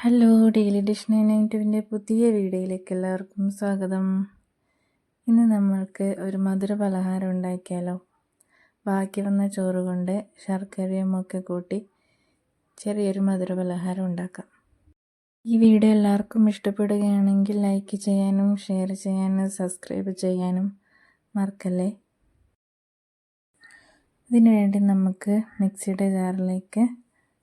Hello daily dish nine nine ടുവിന്റെ പുതിയ വീഡിയോയിലേക്ക് എല്ലാവർക്കും സ്വാഗതം. ഇന്ന് നമ്മൾക്ക് ഒരു മധുര പലഹാരം ഉണ്ടാക്കിയാലോ? ബാക്കി വന്ന ചോറ് കൊണ്ട് ശർക്കരയും ഒക്കെ കൂട്ടി ചെറിയൊരു മധുര പലഹാരം ഉണ്ടാക്കാം. ഈ വീഡിയോ എല്ലാവർക്കും ഇഷ്ടപ്പെടുകയാണെങ്കിൽ ലൈക്ക് ചെയ്യാനും ഷെയർ ചെയ്യാനും സബ്സ്ക്രൈബ് ചെയ്യാനും മറക്കല്ലേ? ഇതിനുവേണ്ടി നമുക്ക് മിക്സിയുടെ ജാറിലേക്ക്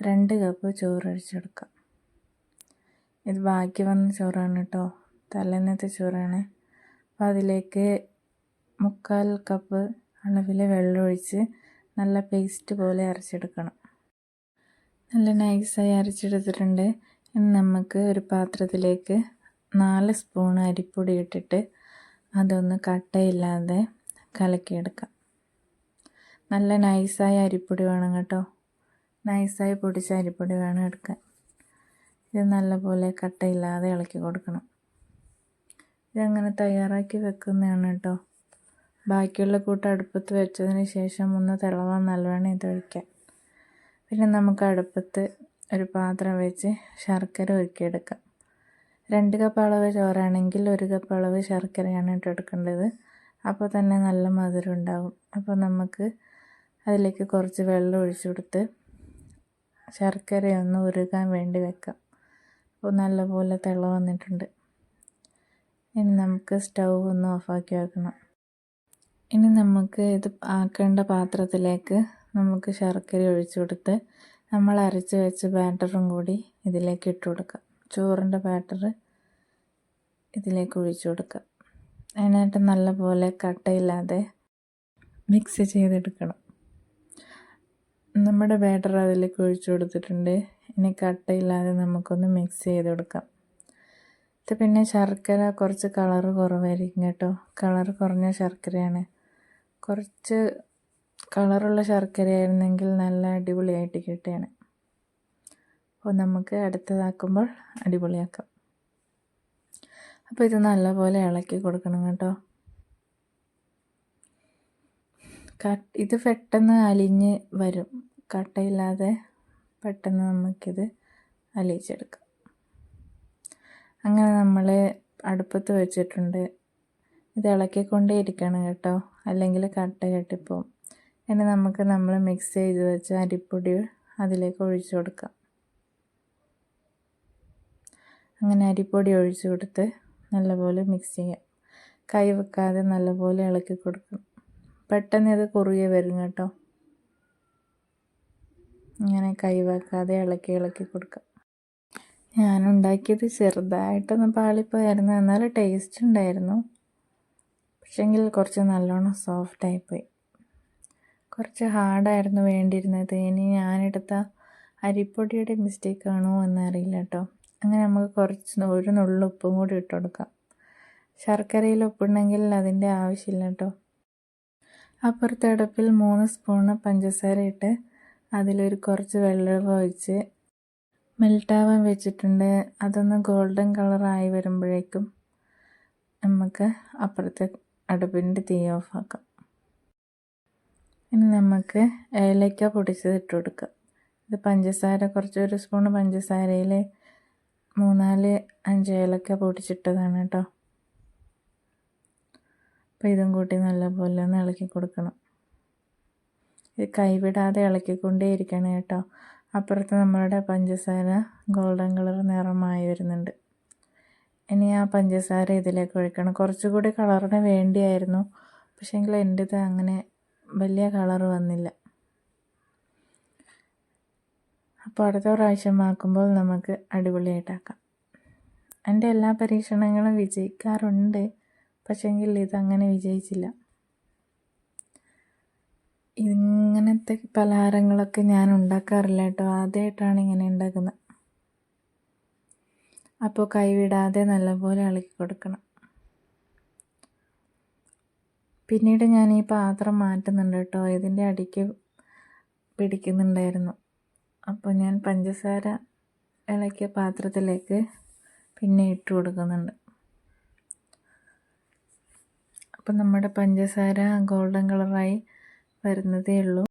രണ്ട് കപ്പ് ചോറ് ഒഴിച്ചെടുക്കാം. ഇത് ബാക്കി വന്ന ചോറാണ് കേട്ടോ തലേന്നത്തെ ചോറാണ്. അപ്പോൾ അതിലേക്ക് മുക്കാൽ കപ്പ് അളവിൽ വെള്ളമൊഴിച്ച് നല്ല പേസ്റ്റ് പോലെ അരച്ചെടുക്കണം. നല്ല നൈസായി അരച്ചെടുത്തിട്ടുണ്ട്. നമുക്ക് ഒരു പാത്രത്തിലേക്ക് നാല് സ്പൂൺ അരിപ്പൊടി ഇട്ടിട്ട് അതൊന്ന് കട്ടയില്ലാതെ കലക്കിയെടുക്കാം. നല്ല നൈസായ അരിപ്പൊടി വേണം കേട്ടോ. നൈസായി പൊടിച്ച അരിപ്പൊടി വേണം എടുക്കാൻ. ഇത് നല്ലപോലെ കട്ടയില്ലാതെ ഇളക്കി കൊടുക്കണം. ഇതങ്ങനെ തയ്യാറാക്കി വെക്കുന്നതാണ് കേട്ടോ. ബാക്കിയുള്ള കൂട്ട് അടുപ്പത്ത് വെച്ചതിന് ശേഷം ഒന്ന് തിളവാൻ നല്ലവണ്ണം ഇത് ഒഴിക്കാം. പിന്നെ നമുക്ക് അടുപ്പത്ത് ഒരു പാത്രം വെച്ച് ശർക്കര ഒരുക്കിയെടുക്കാം രണ്ട് കപ്പ് അളവ് ചോറാണെങ്കിൽ ഒരു കപ്പ് അളവ് ശർക്കരയാണ് ഇട്ട് എടുക്കേണ്ടത്. അപ്പോൾ തന്നെ നല്ല മധുരം ഉണ്ടാകും അപ്പോൾ നമുക്ക് അതിലേക്ക് കുറച്ച് വെള്ളം ഒഴിച്ചു കൊടുത്ത് ശർക്കരയൊന്ന് ഉരുകാൻ വേണ്ടി വെക്കാം. അപ്പോൾ നല്ലപോലെ തിള വന്നിട്ടുണ്ട്. ഇനി നമുക്ക് സ്റ്റൗ ഒന്ന് ഓഫാക്കി വെക്കണം. ഇനി നമുക്ക് ഇത് ആക്കേണ്ട പാത്രത്തിലേക്ക് നമുക്ക് ശർക്കര ഒഴിച്ചു കൊടുത്ത് നമ്മൾ അരച്ച് വെച്ച ബാറ്ററും കൂടി ഇതിലേക്ക് ഇട്ട് കൊടുക്കാം. ചോറിന്റെ ബാറ്റർ ഇതിലേക്ക് ഒഴിച്ചു കൊടുക്കുക അതിനായിട്ട് നല്ലപോലെ കട്ടയില്ലാതെ മിക്സ് ചെയ്തെടുക്കണം. നമ്മുടെ ബാറ്റർ അതിലേക്ക് ഒഴിച്ചു കൊടുത്തിട്ടുണ്ട്. ഇനി കട്ടയില്ലാതെ നമുക്കൊന്ന് മിക്സ് ചെയ്ത് കൊടുക്കാം. ഇത് പിന്നെ ശർക്കര കുറച്ച് കളറ് കുറവായിരിക്കും കേട്ടോ. കളർ കുറഞ്ഞ ശർക്കരയാണ്. കുറച്ച് കളറുള്ള ശർക്കരയായിരുന്നെങ്കിൽ നല്ല അടിപൊളിയായിട്ട് കിട്ടിയാണ് അപ്പോൾ നമുക്ക് അടുത്തതാക്കുമ്പോൾ അടിപൊളിയാക്കാം. അപ്പോൾ ഇത് നല്ലപോലെ ഇളക്കി കൊടുക്കണം കേട്ടോ. ഇത് പെട്ടെന്ന് അലിഞ്ഞ് വരും. കട്ടയില്ലാതെ പെട്ടെന്ന് നമുക്കിത് അലിയിച്ചെടുക്കാം. അങ്ങനെ നമ്മൾ അടുപ്പത്ത് വെച്ചിട്ടുണ്ട്. ഇത് ഇളക്കിക്കൊണ്ടേ ഇരിക്കണം കേട്ടോ. അല്ലെങ്കിൽ കട്ട കെട്ടിപ്പോവും. ഇനി നമുക്ക് നമ്മൾ മിക്സ് ചെയ്ത് വെച്ച അരിപ്പൊടി അതിലേക്ക് ഒഴിച്ചു കൊടുക്കാം. അങ്ങനെ അരിപ്പൊടി ഒഴിച്ചു കൊടുത്ത് നല്ലപോലെ മിക്സ് ചെയ്യാം. കൈ വെക്കാതെ നല്ലപോലെ ഇളക്കി കൊടുക്കണം. പെട്ടെന്ന് ഇത് കുറുകെ വരും കേട്ടോ. ഇങ്ങനെ കൈവെക്കാതെ ഇളക്കി ഇളക്കി കൊടുക്കാം. ഞാനുണ്ടാക്കിയത് ചെറുതായിട്ടൊന്ന് പാളിപ്പോയായിരുന്നു. എന്നാൽ ടേസ്റ്റ് ഉണ്ടായിരുന്നു. പക്ഷെങ്കിൽ കുറച്ച് നല്ലോണം സോഫ്റ്റായിപ്പോയി കുറച്ച് ഹാർഡായിരുന്നു വേണ്ടിയിരുന്നത്. ഇനി ഞാനെടുത്ത അരിപ്പൊടിയുടെ മിസ്റ്റേക്ക് ആണോ എന്നറിയില്ല കേട്ടോ. അങ്ങനെ നമുക്ക് കുറച്ച് ഒരു നുള്ളുപ്പും കൂടി ഇട്ട് കൊടുക്കാം. ശർക്കരയിൽ ഉപ്പുണ്ടെങ്കിൽ അതിന്റെ ആവശ്യമില്ല കേട്ടോ. അപ്പുറത്തെ അടുപ്പിൽ മൂന്ന് സ്പൂണ് പഞ്ചസാര ഇട്ട് അതിലൊരു കുറച്ച് വെള്ളം ഒഴിച്ച് മെൽട്ടാവാൻ വെച്ചിട്ടുണ്ട്. അതൊന്ന് ഗോൾഡൻ കളറായി വരുമ്പോഴേക്കും നമുക്ക് അപ്പുറത്തെ അടുപ്പിന്റെ തീ ഓഫാക്കാം ഇനി നമുക്ക് ഏലക്ക പൊടിച്ചത് ഇട്ട് കൊടുക്കാം. ഇത് പഞ്ചസാര കുറച്ച് ഒരു സ്പൂൺ പഞ്ചസാരയിൽ മൂന്നാൽ അഞ്ച് ഏലക്ക പൊടിച്ചിട്ടതാണ് കേട്ടോ. അപ്പോൾ ഇതും കൂട്ടി നല്ലപോലെ ഒന്ന് ഇളക്കി കൊടുക്കണം. ഇത് കൈവിടാതെ ഇളക്കിക്കൊണ്ടേ ഇരിക്കണം കേട്ടോ. അപ്പുറത്ത് നമ്മളുടെ പഞ്ചസാര ഗോൾഡൻ കളർ നിറമായി വരുന്നുണ്ട്. ഇനി ആ പഞ്ചസാര ഇതിലേക്ക് ഒഴിക്കണം. കുറച്ചുകൂടി കളറിന് വേണ്ടിയായിരുന്നു. പക്ഷേങ്കിൽ എന്റെത് അങ്ങനെ വലിയ കളർ വന്നില്ല. അപ്പോൾ അടുത്ത പ്രാവശ്യം ആക്കുമ്പോൾ നമുക്ക് അടിപൊളിയായിട്ടാക്കാം. എന്റെ എല്ലാ പരീക്ഷണങ്ങളും വിജയിക്കാറുണ്ട്. പക്ഷേങ്കിൽ ഇതങ്ങനെ വിജയിച്ചില്ല. ഇങ്ങനത്തെ പലഹാരങ്ങളൊക്കെ ഞാൻ ഉണ്ടാക്കാറില്ല കേട്ടോ. ആദ്യമായിട്ടാണ് ഇങ്ങനെ ഉണ്ടാക്കുന്നത്. അപ്പോൾ കൈവിടാതെ നല്ലപോലെ ഇളക്കി കൊടുക്കണം. പിന്നീട് ഞാൻ ഈ പാത്രം മാറ്റുന്നുണ്ട് കേട്ടോ. ഇതിന്റെ അടിക്ക് പിടിക്കുന്നുണ്ടായിരുന്നു. അപ്പോൾ ഞാൻ പഞ്ചസാര ഇളക്കിയ പാത്രത്തിലേക്ക് പിന്നെ ഇട്ട് കൊടുക്കുന്നുണ്ട്. അപ്പം നമ്മുടെ പഞ്ചസാര ഗോൾഡൻ കളറായി വരുന്നതേ ഉള്ളൂ.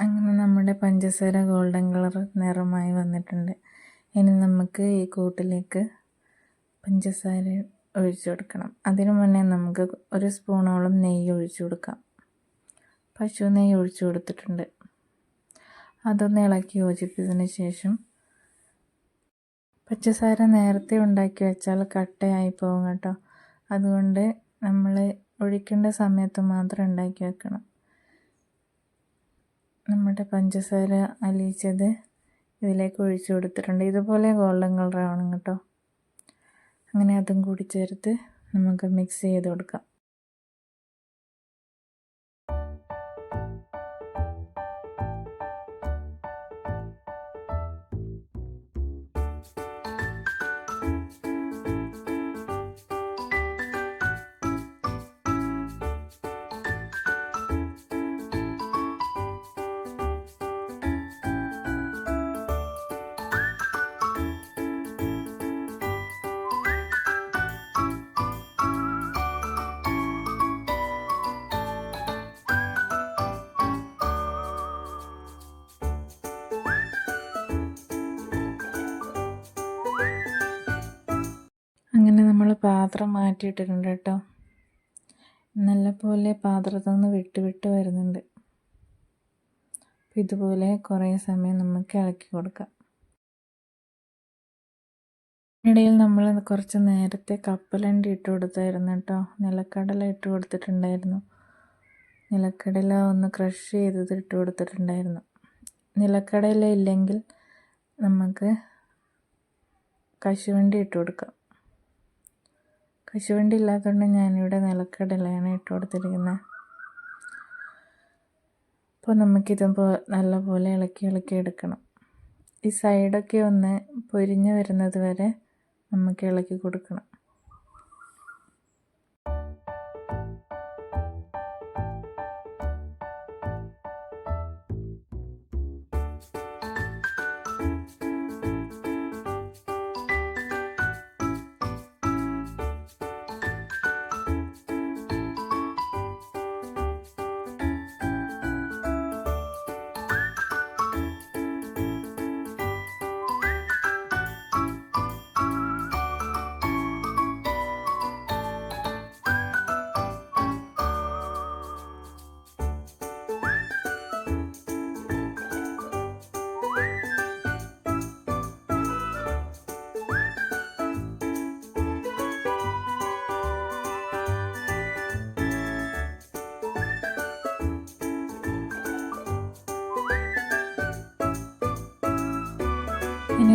അങ്ങനെ നമ്മുടെ പഞ്ചസാര ഗോൾഡൻ കളർ നിറമായി വന്നിട്ടുണ്ട്. ഇനി നമുക്ക് ഈ കൂട്ടിലേക്ക് പഞ്ചസാര ഒഴിച്ചു കൊടുക്കണം. അതിനു മുന്നേ നമുക്ക് ഒരു സ്പൂണോളം നെയ്യ് ഒഴിച്ചു കൊടുക്കാം. പശു നെയ്യ് ഒഴിച്ചു കൊടുത്തിട്ടുണ്ട്. അതൊന്ന് ഇളക്കി യോജിപ്പിച്ചതിന് ശേഷം പച്ചസാര നേരത്തെ ഉണ്ടാക്കി വെച്ചാൽ കട്ടയായി പോകും കേട്ടോ. അതുകൊണ്ട് നമ്മൾ ഒഴിക്കേണ്ട സമയത്ത് മാത്രം ഉണ്ടാക്കി വെക്കണം. നമ്മുടെ പഞ്ചസാര അലിയിച്ചത് ഇതിലേക്ക് ഒഴിച്ചു കൊടുത്തിട്ടുണ്ട്. ഇതുപോലെ ഗോൾഡൻ കളർ ആവണം കേട്ടോ. അങ്ങനെ അതും കൂടി ചേർത്ത് നമുക്ക് മിക്സ് ചെയ്ത് കൊടുക്കാം. പാത്രം മാറ്റിയിട്ടിട്ടുണ്ട് കേട്ടോ. നല്ലപോലെ പാത്രത്തിൽ നിന്ന് വിട്ട് വിട്ട് വരുന്നുണ്ട്. ഇതുപോലെ കുറേ സമയം നമുക്ക് ഇളക്കി കൊടുക്കാം. ഇടയിൽ നമ്മൾ കുറച്ച് നേരത്തെ കപ്പലണ്ടി ഇട്ട് കൊടുത്തായിരുന്നു കേട്ടോ. നിലക്കടല ഇട്ട് കൊടുത്തിട്ടുണ്ടായിരുന്നു. നിലക്കടല ഒന്ന് ക്രഷ് ചെയ്തത് ഇട്ട് കൊടുത്തിട്ടുണ്ടായിരുന്നു. നിലക്കടല ഇല്ലെങ്കിൽ നമുക്ക് കശുവണ്ടി ഇട്ട് കൊടുക്കാം. കശുവണ്ടി ഇല്ലാത്തതുകൊണ്ട് ഞാനിവിടെ നിലക്കടലയാണ് ഇട്ട് കൊടുത്തിരിക്കുന്നത് അപ്പോൾ നമുക്കിതിപ്പോൾ നല്ലപോലെ ഇളക്കി ഇളക്കി എടുക്കണം. ഈ സൈഡൊക്കെ ഒന്ന് പൊരിഞ്ഞ് വരുന്നത് വരെ നമുക്ക് ഇളക്കി കൊടുക്കണം.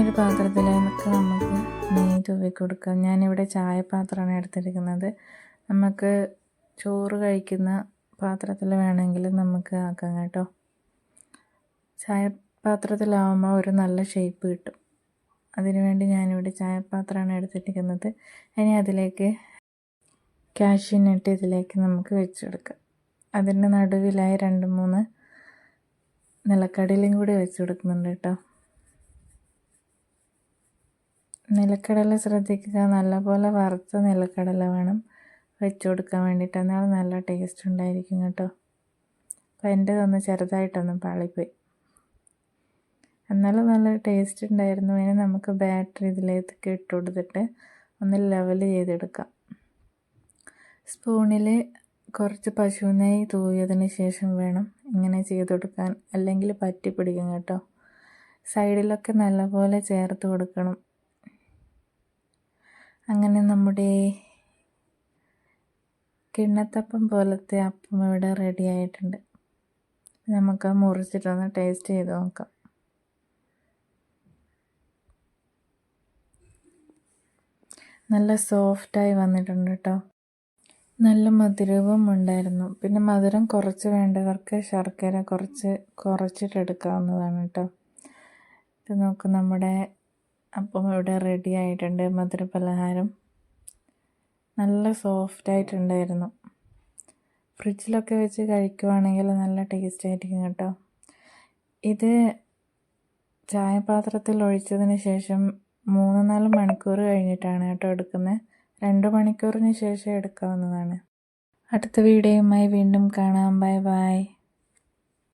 ഒരു പാത്രത്തിലേക്ക് നമുക്ക് നെയ്യ് തൂവി കൊടുക്കാം. ഞാനിവിടെ ചായപാത്രമാണ് എടുത്തിരിക്കുന്നത്. നമുക്ക് ചോറ് കഴിക്കുന്ന പാത്രത്തിൽ വേണമെങ്കിൽ നമുക്ക് ആക്കാം കേട്ടോ. ചായപാത്രത്തിലാവുമ്പോൾ ഒരു നല്ല ഷേപ്പ് കിട്ടും. അതിനുവേണ്ടി ഞാനിവിടെ ചായപാത്രമാണ് എടുത്തിരിക്കുന്നത്. ഇനി അതിലേക്ക് കാഷ്യൂനട്ട് ഇതിലേക്ക് നമുക്ക് വെച്ചെടുക്കാം. അതിന്റെ നടുവിലായി രണ്ട് മൂന്ന് നിലക്കടലും കൂടി വെച്ച് കൊടുക്കുന്നുണ്ട് കേട്ടോ. നിലക്കടല ശ്രദ്ധിക്കുക. നല്ലപോലെ വറുത്ത നിലക്കടല വേണം വെച്ച് കൊടുക്കാൻ വേണ്ടിയിട്ട്. എന്നാൽ നല്ല ടേസ്റ്റ് ഉണ്ടായിരിക്കും കേട്ടോ. അപ്പോൾ എന്റെതൊന്ന് ചെറുതായിട്ടൊന്ന് പാളിപ്പോയി എന്നാലും നല്ല ടേസ്റ്റ് ഉണ്ടായിരുന്നു. ഇനി നമുക്ക് ബാറ്ററി ഇതിലേക്ക് ഇട്ട് കൊടുത്തിട്ട് ഒന്ന് ലെവൽ ചെയ്തെടുക്കാം. സ്പൂണിൽ കുറച്ച് പശു നെയ്യ് തൂവിയതിന് ശേഷം വേണം ഇങ്ങനെ ചെയ്ത് കൊടുക്കാൻ അല്ലെങ്കിൽ പറ്റി പിടിക്കും കേട്ടോ സൈഡിലൊക്കെ നല്ലപോലെ ചേർത്ത് കൊടുക്കണം. അങ്ങനെ നമ്മുടെ കിണ്ണത്തപ്പം പോലത്തെ അപ്പം ഇവിടെ റെഡി ആയിട്ടുണ്ട്. നമുക്ക് മുറിച്ചിട്ടൊന്ന് ടേസ്റ്റ് ചെയ്ത് നോക്കാം. നല്ല സോഫ്റ്റായി വന്നിട്ടുണ്ട് കേട്ടോ. നല്ല മധുരവും ഉണ്ടായിരുന്നു. പിന്നെ മധുരം കുറച്ച് വേണ്ടവർക്ക് ശർക്കര കുറച്ച് കുറച്ചിട്ടെടുക്കാവുന്നതാണ് കേട്ടോ. ഇത് നോക്ക് നമ്മുടെ അപ്പം ഇവിടെ റെഡി ആയിട്ടുണ്ട് മധുര പലഹാരം. നല്ല സോഫ്റ്റ് ആയിട്ടുണ്ടായിരുന്നു. ഫ്രിഡ്ജിലൊക്കെ വെച്ച് കഴിക്കുവാണെങ്കിൽ നല്ല ടേസ്റ്റ് ആയിരിക്കും കേട്ടോ. ഇത് ചായപാത്രത്തിൽ ഒഴിച്ചതിന് ശേഷം മൂന്ന് നാല് മണിക്കൂർ കഴിഞ്ഞിട്ടാണ് കേട്ടോ എടുക്കുന്നത്. രണ്ട് മണിക്കൂറിന് ശേഷം എടുക്കാവുന്നതാണ്. അടുത്ത വീഡിയോയുമായി വീണ്ടും കാണാം. Bye bye.